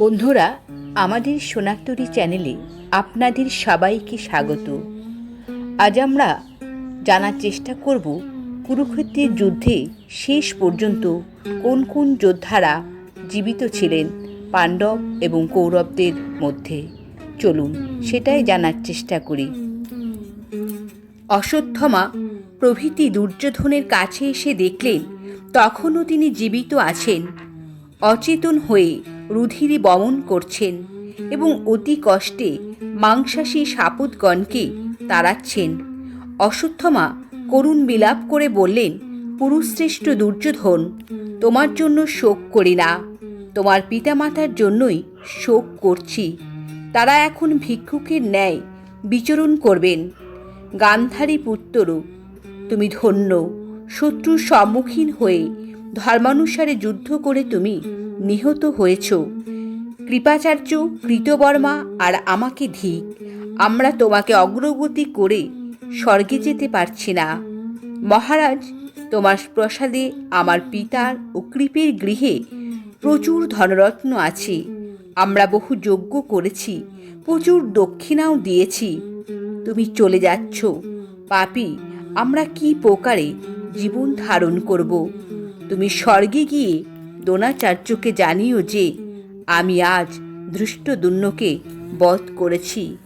বন্ধুরা, আমাদের সোনাক্তরি চ্যানেলে আপনাদের সবাইকে স্বাগত। আজ আমরা জানার চেষ্টা করব কুরুক্ষেত্রের যুদ্ধে শেষ পর্যন্ত কোন কোন যোদ্ধারা জীবিত ছিলেন পাণ্ডব এবং কৌরবদের মধ্যে। চলুন, সেটাই জানার চেষ্টা করি। অশ্বত্থমা প্রভৃতি দুর্যোধনের কাছে এসে দেখলেন, তখনও তিনি জীবিত আছেন। অচেতন হয়ে রুধিরে বমন করছেন এবং অতি কষ্টে মাংসাশী সাপুতগণকে তাড়াচ্ছেন। অশ্বত্থমা করুণ বিলাপ করে বললেন, পুরুষশ্রেষ্ঠ দুর্যোধন, তোমার জন্য শোক করি না। তোমার পিতামাতার জন্যই শোক করছি। তারা এখন ভিক্ষুকের ন্যায় বিচরণ করবেন। গান্ধারী পুত্ররূপ তুমি ধন্য। শত্রুর সম্মুখীন হয়ে ধর্মানুসারে যুদ্ধ করে তুমি নিহত হয়েছ। কৃপাচার্য, কৃতবর্মা, আর আমাকে ধিক আমরা তোমাকে অগ্রগতি করে স্বর্গে যেতে পারছি না। মহারাজ, তোমার প্রসাদে আমার পিতার ও কৃপের গৃহে প্রচুর ধনরত্ন আছে। আমরা বহু যজ্ঞ করেছি, প্রচুর দক্ষিণাও দিয়েছি। তুমি চলে যাচ্ছ। পাপি, আমরা কি প্রকারে জীবন ধারণ করব? তুমি স্বর্গে গিয়ে দ্রোণাচার্যকে জানিও যে, আমি আজ ধৃষ্টদুন্নকে বধ করেছি।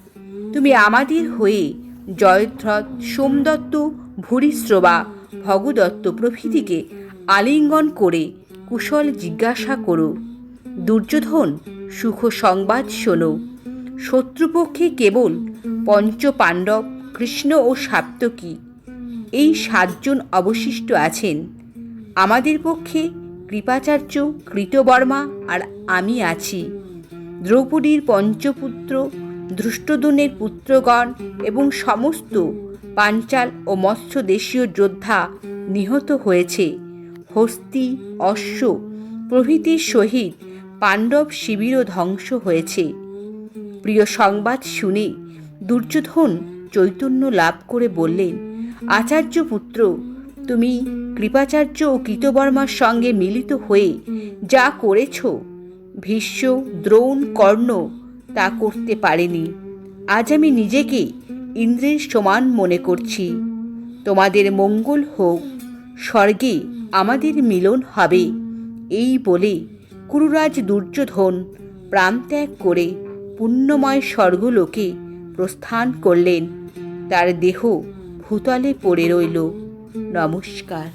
তুমি আমাদের হয়ে জয়ধ্রথ সোমদত্ত, ভূরিশ্রবা, ভগদত্ত প্রভৃতিকে আলিঙ্গন করে কুশল জিজ্ঞাসা করো। দুর্যোধন, সুখ সংবাদ শোনো। শত্রুপক্ষে কেবল পঞ্চ পাণ্ডব কৃষ্ণ ও সাপ্তকী। এই সাতজন অবশিষ্ট আছেন। আমাদের পক্ষে কৃপাচার্য, কৃতবর্মা আর আমি আছি। দ্রৌপদীর পঞ্চপুত্র ধৃষ্টদনের পুত্রগণ এবং সমস্ত পাঞ্চাল ও মৎস্য দেশীয় যোদ্ধা নিহত হয়েছে। হস্তি, অশ্ব প্রভৃতির সহিত পাণ্ডব শিবিরও ধ্বংস হয়েছে। প্রিয় সংবাদ শুনে দুর্যোধন চৈতন্য লাভ করে বললেন আচার্য পুত্র তুমি কৃপাচার্য ও কৃতবর্মার সঙ্গে মিলিত হয়ে যা করেছ, ভীষ্ম, দ্রোণ, কর্ণ, তা করতে পারেনি। আজ আমি নিজেকে ইন্দ্রের সমান মনে করছি। তোমাদের মঙ্গল হোক, স্বর্গে আমাদের মিলন হবে, এই বলে কুরুরাজ দুর্যোধন প্রাণত্যাগ করে পুণ্যময় স্বর্গলোকে প্রস্থান করলেন। তার দেহ ভূতলে পড়ে রইল। নমস্কার।